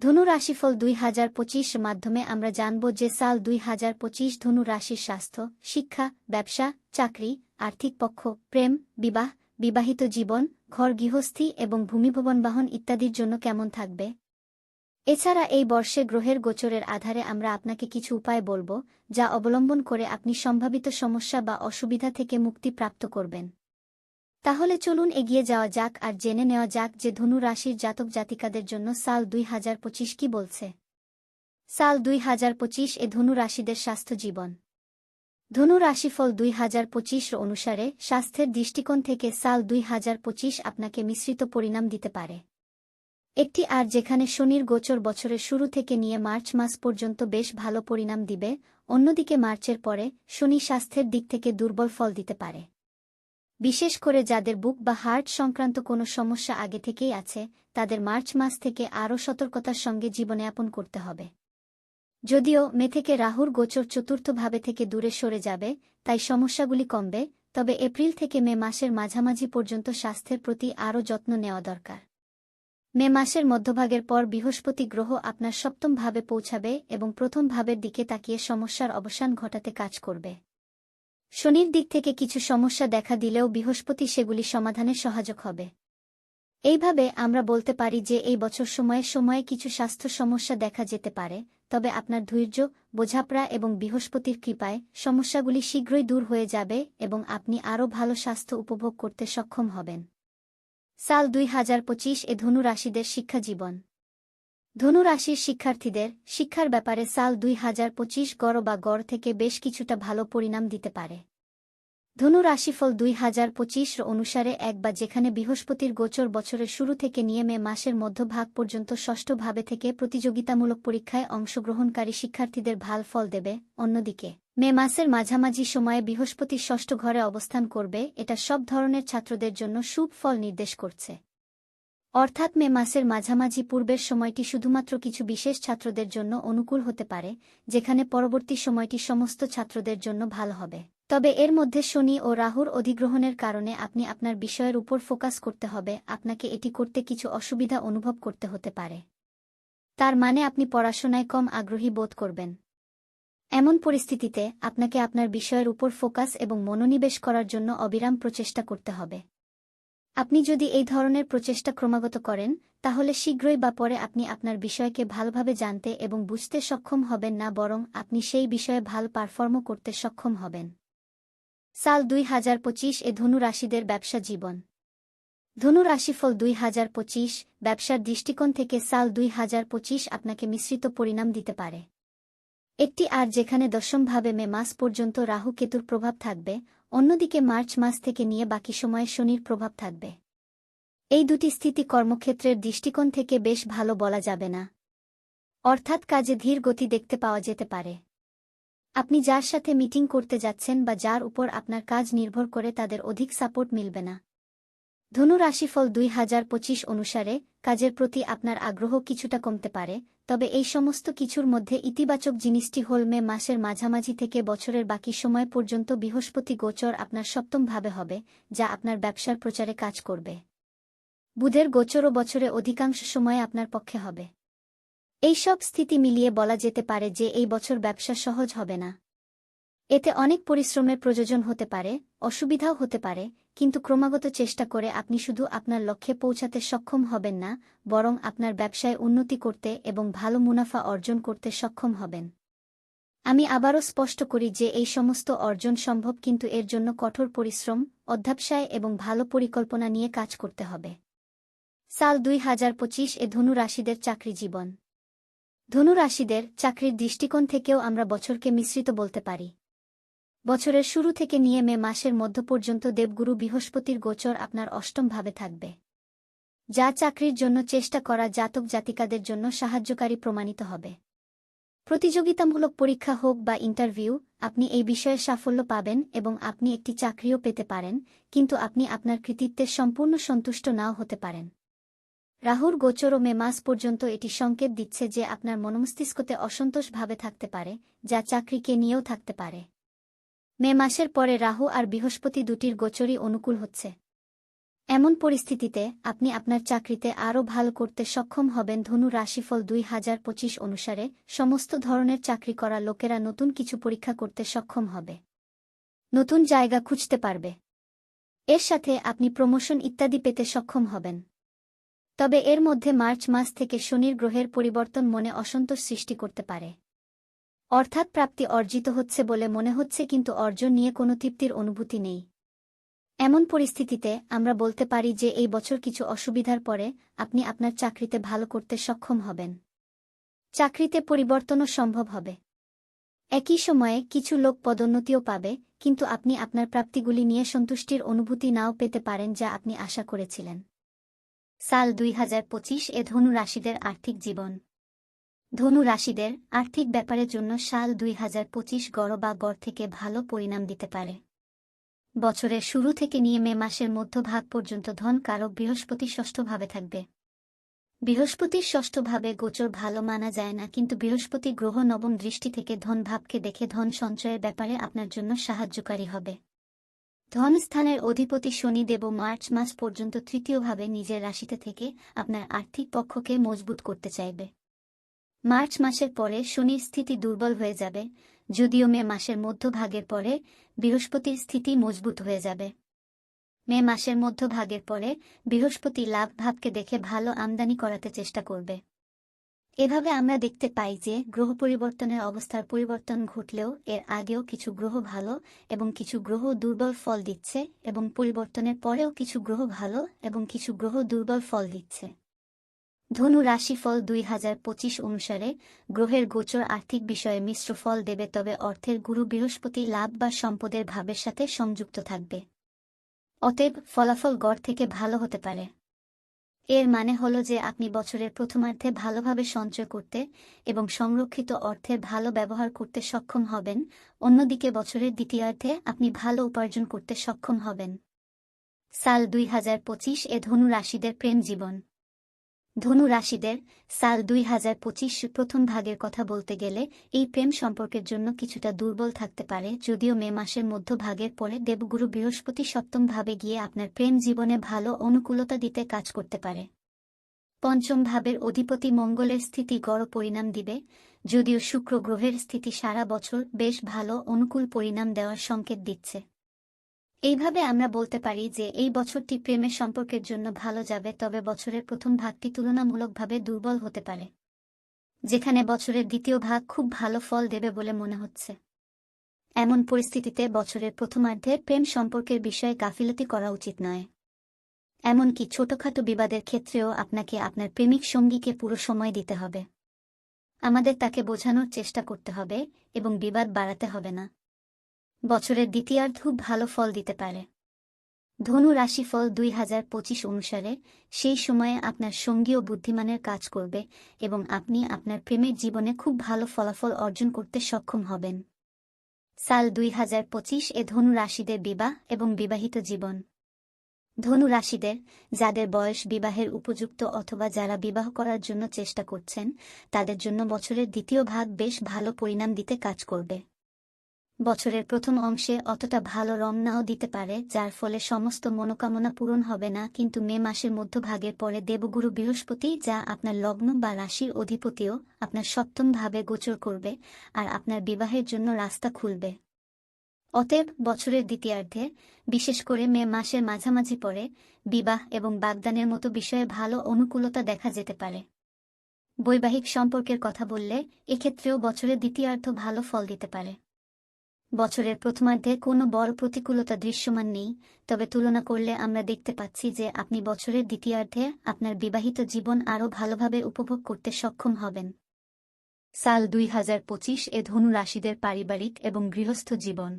ধনু রাশিফল দুই হাজার পঁচিশ মাধ্যমে আমরা জানব যে সাল দুই হাজার পঁচিশ ধনু রাশির স্বাস্থ্য, শিক্ষা, ব্যবসা, চাকরি, আর্থিক পক্ষ, প্রেম, বিবাহ, বিবাহিত জীবন, ঘর, গৃহস্থী এবং ভূমিভবন বাহন ইত্যাদির জন্য কেমন থাকবে? এছাড়া এই বর্ষে গ্রহের গোচরের আধারে আমরা আপনাকে কিছু উপায় বলব যা অবলম্বন করে আপনি সম্ভাবিত সমস্যা বা অসুবিধা থেকে মুক্তি প্রাপ্ত করবেন। তাহলে চলুন এগিয়ে যাওয়া যাক আর জেনে নেওয়া যাক যে ধনু রাশির জাতক জাতিকাদের জন্য সাল দুই হাজার পঁচিশ কি বলছে। সাল দুই হাজার পঁচিশ এ ধনু রাশিদের স্বাস্থ্য জীবন। ধনু রাশিফল দুই হাজার পঁচিশ অনুসারে স্বাস্থ্যের দৃষ্টিকোণ থেকে সাল দুই হাজার পঁচিশ আপনাকে মিশ্রিত পরিণাম দিতে পারে। একটি আর যেখানে শনির গোচর বছরের শুরু থেকে নিয়ে মার্চ মাস পর্যন্ত বেশ ভালো পরিণাম দিবে, অন্যদিকে মার্চের পরে শনি স্বাস্থ্যের দিক থেকে দুর্বল ফল দিতে পারে। বিশেষ করে যাদের বুক বা হার্ট সংক্রান্ত কোনো সমস্যা আগে থেকেই আছে, তাদের মার্চ মাস থেকে আরও সতর্কতার সঙ্গে জীবনযাপন করতে হবে। যদিও মে থেকে রাহুর গোচর চতুর্থভাবে থেকে দূরে সরে যাবে, তাই সমস্যাগুলি কমবে, তবে এপ্রিল থেকে মে মাসের মাঝামাঝি পর্যন্ত স্বাস্থ্যের প্রতি আরও যত্ন নেওয়া দরকার। মে মাসের মধ্যভাগের পর বৃহস্পতি গ্রহ আপনার সপ্তম ভাবে পৌঁছাবে এবং প্রথম ভাবের দিকে তাকিয়ে সমস্যার অবসান ঘটাতে কাজ করবে। শনির দিক থেকে কিছু সমস্যা দেখা দিলেও বৃহস্পতি সেগুলি সমাধানে সহায়ক হবে। এইভাবে আমরা বলতে পারি যে এই বছর সময়ে সময়ে কিছু স্বাস্থ্য সমস্যা দেখা যেতে পারে, তবে আপনার ধৈর্য, বোঝাপড়া এবং বৃহস্পতির কৃপায় সমস্যাগুলি শীঘ্রই দূর হয়ে যাবে এবং আপনি আরও ভালো স্বাস্থ্য উপভোগ করতে সক্ষম হবেন। সাল দুই হাজার পঁচিশ এ ধনু রাশিদের শিক্ষা জীবন ধনু রাশির শিক্ষার্থীদের শিক্ষার ব্যাপারে সাল দুই হাজার পঁচিশ গড় বা গড় থেকে বেশ কিছুটা ভালো পরিণাম দিতে পারে। ধনু রাশিফল দুই হাজার পঁচিশ অনুসারে এক বা যেখানে বৃহস্পতির গোচর বছরের শুরু থেকে নিয়ে মে মাসের মধ্যভাগ পর্যন্ত ষষ্ঠভাবে থেকে প্রতিযোগিতামূলক পরীক্ষায় অংশগ্রহণকারী শিক্ষার্থীদের ভালো ফল দেবে, অন্যদিকে মে মাসের মাঝামাঝি সময়ে বৃহস্পতির ষষ্ঠ ঘরে অবস্থান করবে, এটা সব ধরনের ছাত্রদের জন্য শুভ ফল নির্দেশ করছে। অর্থাৎ মে মাসের মাঝামাঝি পূর্বের সময়টি শুধুমাত্র কিছু বিশেষ ছাত্রদের জন্য অনুকূল হতে পারে, যেখানে পরবর্তী সময়টি সমস্ত ছাত্রদের জন্য ভালো হবে। তবে এর মধ্যে শনি ও রাহুর অধিগ্রহণের কারণে আপনি আপনার বিষয়ের উপর ফোকাস করতে হবে, আপনাকে এটি করতে কিছু অসুবিধা অনুভব করতে হতে পারে। তার মানে আপনি পড়াশোনায় কম আগ্রহী বোধ করবেন। এমন পরিস্থিতিতে আপনাকে আপনার বিষয়ের উপর ফোকাস এবং মনোনিবেশ করার জন্য অবিরাম প্রচেষ্টা করতে হবে। আপনি যদি এই ধরনের প্রচেষ্টা ক্রমাগত করেন, তাহলে শীঘ্রই বা পরে আপনি আপনার বিষয়কে ভালোভাবে জানতে এবং বুঝতে সক্ষম হবেন না বরং আপনি সেই বিষয়ে ভালো পারফর্মও করতে সক্ষম হবেন। সাল দুই হাজার পঁচিশ এ ধনু রাশিদের ব্যবসা জীবন। ধনু রাশিফল দুই হাজার পঁচিশ, ব্যবসার দৃষ্টিকোণ থেকে সাল দুই হাজার পঁচিশ আপনাকে মিশ্রিত পরিণাম দিতে পারে। একটি আর যেখানে দশমভাবে মে মাস পর্যন্ত রাহু কেতুর প্রভাব থাকবে অন্যদিকে মার্চ মাস থেকে নিয়ে বাকি সময়ে শনির প্রভাব থাকবে। এই দুটি স্থিতি কর্মক্ষেত্রের দৃষ্টিকোণ থেকে বেশ ভালো বলা যাবে না। অর্থাৎ কাজে ধীর গতি দেখতে পাওয়া যেতে পারে। আপনি যার সাথে মিটিং করতে যাচ্ছেন বা যার উপর আপনার কাজ নির্ভর করে তাদের অধিক সাপোর্ট মিলবে না। ধনু রাশিফল দুই হাজার পঁচিশ অনুসারে কাজের প্রতি আপনার আগ্রহ কিছুটা কমতে পারে তবে এই সমস্ত কিছুর মধ্যে ইতিবাচক জিনিসটি হল মে মাসের মাঝামাঝি থেকে বছরের বাকি সময় পর্যন্ত বৃহস্পতি গোচর আপনার সপ্তমভাবে হবে, যা আপনার ব্যবসার প্রচারে কাজ করবে। বুধের গোচর ও বছরে অধিকাংশ সময় আপনার পক্ষে হবে। এই সব স্থিতি মিলিয়ে বলা যেতে পারে যে এই বছর ব্যবসা সহজ হবে না। এতে অনেক পরিশ্রমের প্রয়োজন হতে পারে, অসুবিধাও হতে পারে, কিন্তু ক্রমাগত চেষ্টা করে আপনি শুধু আপনার লক্ষ্যে পৌঁছাতে সক্ষম হবেন না, বরং আপনার ব্যবসায় উন্নতি করতে এবং ভালো মুনাফা অর্জন করতে সক্ষম হবেন। আমি আবারও স্পষ্ট করি যে এই সমস্ত অর্জন সম্ভব কিন্তু এর জন্য কঠোর পরিশ্রম, অধ্যাবসায় এবং ভালো পরিকল্পনা নিয়ে কাজ করতে হবে। সাল দুই হাজার পঁচিশ এ ধনু রাশিদের চাকরি জীবন। ধনু রাশিদের চাকরির দৃষ্টিকোণ থেকেও আমরা বছরকে মিশ্রিত বলতে পারি। বছরের শুরু থেকে নিয়ে মে মাসের মধ্য পর্যন্ত দেবগুরু বৃহস্পতির গোচর আপনার অষ্টম ভাবে থাকবে। যা চাকরির জন্য চেষ্টা করা জাতক জাতিকাদের জন্য সাহায্যকারী প্রমাণিত হবে। প্রতিযোগিতামূলক পরীক্ষা হোক বা ইন্টারভিউ, আপনি এই বিষয়ে সাফল্য পাবেন এবং আপনি একটি চাকরিও পেতে পারেন, কিন্তু আপনি আপনার কৃতিত্বের সম্পূর্ণ সন্তুষ্ট নাও হতে পারেন। রাহুর গোচর ও মে মাস পর্যন্ত এটি সংকেত দিচ্ছে যে আপনার মনমস্তিষ্কতে অসন্তোষভাবে থাকতে পারে, যা চাকরিকে নিয়েও থাকতে পারে। মে মাসের পরে রাহু আর বৃহস্পতি দুটির গোচরই অনুকূল হচ্ছে। এমন পরিস্থিতিতে আপনি আপনার চাকরিতে আরও ভালো করতে সক্ষম হবেন ধনু রাশিফল দুই হাজার পঁচিশ অনুসারে সমস্ত ধরনের চাকরি করা লোকেরা নতুন কিছু পরীক্ষা করতে সক্ষম হবে। নতুন জায়গা খুঁজতে পারবে। এর সাথে আপনি প্রমোশন ইত্যাদি পেতে সক্ষম হবেন। তবে এর মধ্যে মার্চ মাস থেকে শনির গ্রহের পরিবর্তন মনে অসন্তোষ সৃষ্টি করতে পারে। অর্থাৎ প্রাপ্তি অর্জিত হচ্ছে বলে মনে হচ্ছে কিন্তু অর্জন নিয়ে কোনো তৃপ্তির অনুভূতি নেই। এমন পরিস্থিতিতে আমরা বলতে পারি যে এই বছর কিছু অসুবিধার পরে আপনি আপনার চাকরিতে ভালো করতে সক্ষম হবেন। চাকরিতে পরিবর্তনও সম্ভব হবে। একই সময়ে কিছু লোক পদোন্নতিও পাবে, কিন্তু আপনি আপনার প্রাপ্তিগুলি নিয়ে সন্তুষ্টির অনুভূতি নাও পেতে পারেন যা আপনি আশা করেছিলেন। সাল দুই হাজার পঁচিশ এ ধনু রাশিদের আর্থিক জীবন। ধনু রাশিদের আর্থিক ব্যাপারের জন্য সাল দুই হাজার পঁচিশ গড় বা গড় থেকে ভালো পরিণাম দিতে পারে। বছরের শুরু থেকে নিয়ে মে মাসের মধ্যভাগ পর্যন্ত ধন কারক বৃহস্পতি ষষ্ঠভাবে থাকবে। বৃহস্পতির ষষ্ঠভাবে গোচর ভালো মানা যায় না, কিন্তু বৃহস্পতি গ্রহ নবম দৃষ্টি থেকে ধন ভাবকে দেখে ধন সঞ্চয়ের ব্যাপারে আপনার জন্য সাহায্যকারী হবে। ধন স্থানের অধিপতি শনিদেব মার্চ মাস পর্যন্ত তৃতীয়ভাবে নিজের রাশিতে থেকে আপনার আর্থিক পক্ষকে মজবুত করতে চাইবে। মার্চ মাসের পরে শনির স্থিতি দুর্বল হয়ে যাবে, যদিও মে মাসের মধ্যভাগের পরে বৃহস্পতির স্থিতি মজবুত হয়ে যাবে। মে মাসের মধ্যভাগের পরে বৃহস্পতি লাভ ভাবকে দেখে ভালো আমদানি করাতে চেষ্টা করবে। এভাবে আমরা দেখতে পাই যে গ্রহ পরিবর্তনের অবস্থার পরিবর্তন ঘটলেও এর আগেও কিছু গ্রহ ভালো এবং কিছু গ্রহ দুর্বল ফল দিচ্ছে এবং পরিবর্তনের পরেও কিছু গ্রহ ভালো এবং কিছু গ্রহ দুর্বল ফল দিচ্ছে। ধনু রাশিফল দুই হাজার পঁচিশ অনুসারে গ্রহের গোচর আর্থিক বিষয়ে মিশ্র ফল দেবে তবে অর্থের গুরু বৃহস্পতি লাভ বা সম্পদের ভাবের সাথে সংযুক্ত থাকবে। অতএব ফলাফল গড় থেকে ভালো হতে পারে। এর মানে হল যে আপনি বছরের প্রথমার্ধে ভালোভাবে সঞ্চয় করতে এবং সংরক্ষিত অর্থের ভালো ব্যবহার করতে সক্ষম হবেন, অন্যদিকে বছরের দ্বিতীয়ার্ধে আপনি ভালো উপার্জন করতে সক্ষম হবেন। সাল দুই হাজার পঁচিশ এ ধনু রাশিদের প্রেম জীবন। ধনু রাশিদের সাল দুই হাজার পঁচিশ প্রথম ভাগের কথা বলতে গেলে এই প্রেম সম্পর্কের জন্য কিছুটা দুর্বল থাকতে পারে, যদিও মে মাসের মধ্যভাগের পরে দেবগুরু বৃহস্পতি সপ্তম ভাবে গিয়ে আপনার প্রেম জীবনে ভালো অনুকূলতা দিতে কাজ করতে পারে। পঞ্চম ভাবের অধিপতি মঙ্গলের স্থিতি গড় পরিণাম দিবে, যদিও শুক্র গ্রহের স্থিতি সারা বছর বেশ ভালো অনুকূল পরিণাম দেওয়ার সংকেত দিচ্ছে। এইভাবে আমরা বলতে পারি যে এই বছরটি প্রেমের সম্পর্কের জন্য ভালো যাবে, তবে বছরের প্রথম ভাগটি তুলনামূলকভাবে দুর্বল হতে পারে, যেখানে বছরের দ্বিতীয় ভাগ খুব ভালো ফল দেবে বলে মনে হচ্ছে। এমন পরিস্থিতিতে বছরের প্রথমার্ধে প্রেম সম্পর্কের বিষয়ে গাফিলতি করা উচিত নয়। এমনকি ছোটখাটো বিবাদের ক্ষেত্রেও আপনাকে আপনার প্রেমিক সঙ্গীকে পুরো সময় দিতে হবে। আমাদের তাকে বোঝানোর চেষ্টা করতে হবে এবং বিবাদ বাড়াতে হবে না। বছরের দ্বিতীয়ার্ধ ভালো ফল দিতে পারে। ধনু রাশিফল দুই হাজার পঁচিশ অনুসারে সেই সময়ে আপনার সঙ্গী ও বুদ্ধিমানের কাজ করবে এবং আপনি আপনার প্রেমের জীবনে খুব ভালো ফলাফল অর্জন করতে সক্ষম হবেন। সাল দুই হাজার পঁচিশ এ ধনু রাশিদের বিবাহ এবং বিবাহিত জীবন। ধনু রাশিদের যাদের বয়স বিবাহের উপযুক্ত অথবা যারা বিবাহ করার জন্য চেষ্টা করছেন, তাদের জন্য বছরের দ্বিতীয় ভাগ বেশ ভালো পরিণাম দিতে কাজ করবে। বছরের প্রথম অংশে অতটা ভালো রং নাও দিতে পারে, যার ফলে সমস্ত মনোকামনা পূরণ হবে না, কিন্তু মে মাসের মধ্যভাগের পরে দেবগুরু বৃহস্পতি, যা আপনার লগ্ন বা রাশির অধিপতিও আপনার সপ্তম ভাবে গোচর করবে আর আপনার বিবাহের জন্য রাস্তা খুলবে। অতএব বছরের দ্বিতীয়ার্ধে, বিশেষ করে মে মাসের মাঝামাঝি পরে, বিবাহ এবং বাগদানের মতো বিষয়ে ভালো অনুকূলতা দেখা যেতে পারে। বৈবাহিক সম্পর্কের কথা বললে এক্ষেত্রেও বছরের দ্বিতীয়ার্ধ ভালো ফল দিতে পারে। বছরের প্রথমার্ধে কোনো বড় প্রতিকূলতা দৃশ্যমান নেই, তবে তুলনা করলে আমরা দেখতে পাচ্ছি যে আপনি বছরের দ্বিতীয়ার্ধে আপনার বিবাহিত জীবন আরও ভালোভাবে উপভোগ করতে সক্ষম হবেন। সাল দুই হাজার পঁচিশ এ ধনু রাশিদের পারিবারিক এবং গৃহস্থ জীবন।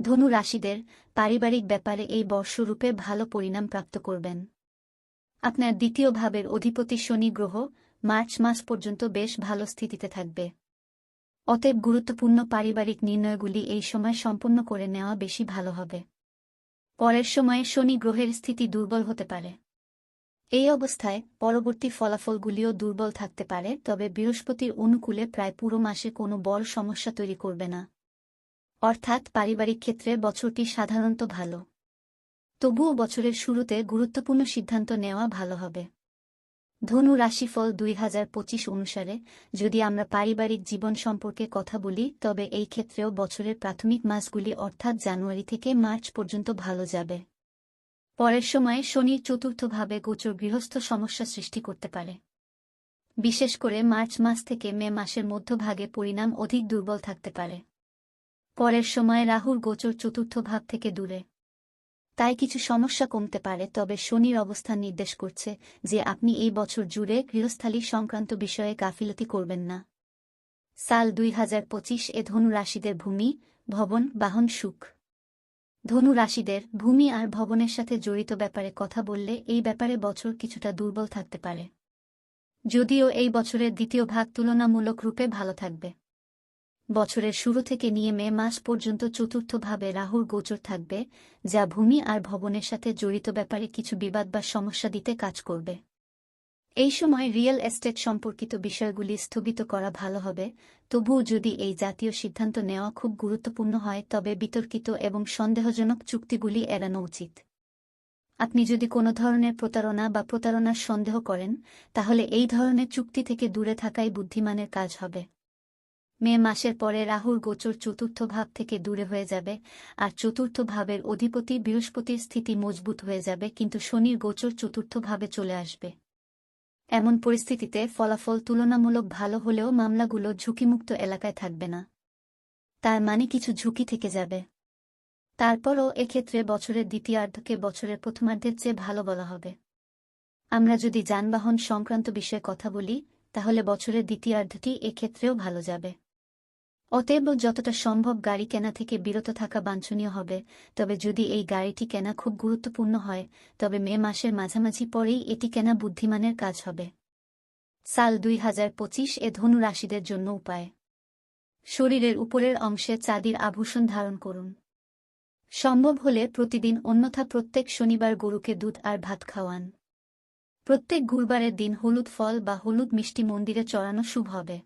ধনু রাশিদের পারিবারিক ব্যাপারে এই বর্ষরূপে ভালো পরিণাম প্রাপ্ত করবেন। আপনার দ্বিতীয় ভাবের অধিপতি শনি গ্রহ মার্চ মাস পর্যন্ত বেশ ভালো স্থিতিতে থাকবে। অতএব গুরুত্বপূর্ণ পারিবারিক নির্ণয়গুলি এই সময় সম্পন্ন করে নেওয়া বেশি ভালো হবে। পরের সময়ে শনি গ্রহের স্থিতি দুর্বল হতে পারে। এই অবস্থায় পরবর্তী ফলাফলগুলিও দুর্বল থাকতে পারে, তবে বৃহস্পতির অনুকূলে প্রায় পুরো মাসে কোনো বড় সমস্যা তৈরি করবে না। অর্থাৎ পারিবারিক ক্ষেত্রে বছরটি সাধারণত ভালো। তবুও বছরের শুরুতে গুরুত্বপূর্ণ সিদ্ধান্ত নেওয়া ভালো হবে। ধনু রাশিফল দুই হাজার পঁচিশ অনুসারে, যদি আমরা পারিবারিক জীবন সম্পর্কে কথা বলি, তবে এই ক্ষেত্রেও বছরের প্রাথমিক মাসগুলি অর্থাৎ জানুয়ারি থেকে মার্চ পর্যন্ত ভালো যাবে। পরের সময়ে শনির চতুর্থভাবে গোচর গৃহস্থ সমস্যা সৃষ্টি করতে পারে। বিশেষ করে মার্চ মাস থেকে মে মাসের মধ্যভাগে পরিণাম অধিক দুর্বল থাকতে পারে। পরের সময়ে রাহুর গোচর চতুর্থ ভাব থেকে দূরে। তাই কিছু সমস্যা কমতে পারে, তবে শনির অবস্থান নির্দেশ করছে যে আপনি এই বছর জুড়ে গৃহস্থালী সংক্রান্ত বিষয়ে গাফিলতি করবেন না। সাল দুই হাজার পঁচিশ এ ধনু রাশিদের ভূমি, ভবন, বাহন সুখ। ধনু রাশিদের ভূমি আর ভবনের সাথে জড়িত ব্যাপারে কথা বললে এই ব্যাপারে বছর কিছুটা দুর্বল থাকতে পারে। যদিও এই বছরের দ্বিতীয় ভাগ তুলনামূলক রূপে ভালো থাকবে। বছরের শুরু থেকে নিয়ে মে মাস পর্যন্ত চতুর্থভাবে রাহুর গোচর থাকবে, যা ভূমি আর ভবনের সাথে জড়িত ব্যাপারে কিছু বিবাদ বা সমস্যা দিতে কাজ করবে। এই সময় রিয়েল এস্টেট সম্পর্কিত বিষয়গুলি স্থগিত করা ভালো হবে, তবুও যদি এই জাতীয় সিদ্ধান্ত নেওয়া খুব গুরুত্বপূর্ণ হয়, তবে বিতর্কিত এবং সন্দেহজনক চুক্তিগুলি এড়ানো উচিত। আপনি যদি কোনো ধরনের প্রতারণা বা প্রতারণার সন্দেহ করেন, তাহলে এই ধরনের চুক্তি থেকে দূরে থাকাই বুদ্ধিমানের কাজ হবে। মে মাসের পরে রাহুর গোচর চতুর্থ ভাব থেকে দূরে হয়ে যাবে আর চতুর্থ ভাবের অধিপতি বৃহস্পতির স্থিতি মজবুত হয়ে যাবে, কিন্তু শনির গোচর চতুর্থ ভাবে চলে আসবে। এমন পরিস্থিতিতে ফলাফল তুলনামূলক ভালো হলেও মামলাগুলো ঝুঁকিমুক্ত এলাকায় থাকবে না। তার মানে কিছু ঝুঁকি থেকে যাবে। তারপরও এক্ষেত্রে বছরের দ্বিতীয়ার্ধকে বছরের প্রথমার্ধের চেয়ে ভালো বলা হবে। আমরা যদি যানবাহন সংক্রান্ত বিষয়ে কথা বলি, তাহলে বছরের দ্বিতীয়ার্ধটি এক্ষেত্রেও ভালো যাবে। অতএব যতটা সম্ভব গাড়ি কেনা থেকে বিরত থাকা বাঞ্ছনীয় হবে, তবে যদি এই গাড়িটি কেনা খুব গুরুত্বপূর্ণ হয়, তবে মে মাসের মাঝামাঝি পরেই এটি কেনা বুদ্ধিমানের কাজ হবে। সাল দুই হাজার পঁচিশ এ ধনু রাশিদের জন্য উপায়। শরীরের উপরের অংশে চাঁদির আভূষণ ধারণ করুন। সম্ভব হলে প্রতিদিন অন্যথা প্রত্যেক শনিবার গরুকে দুধ আর ভাত খাওয়ান। প্রত্যেক গুরুবারের দিন হলুদ ফল বা হলুদ মিষ্টি মন্দিরে চড়ানো শুভ হবে।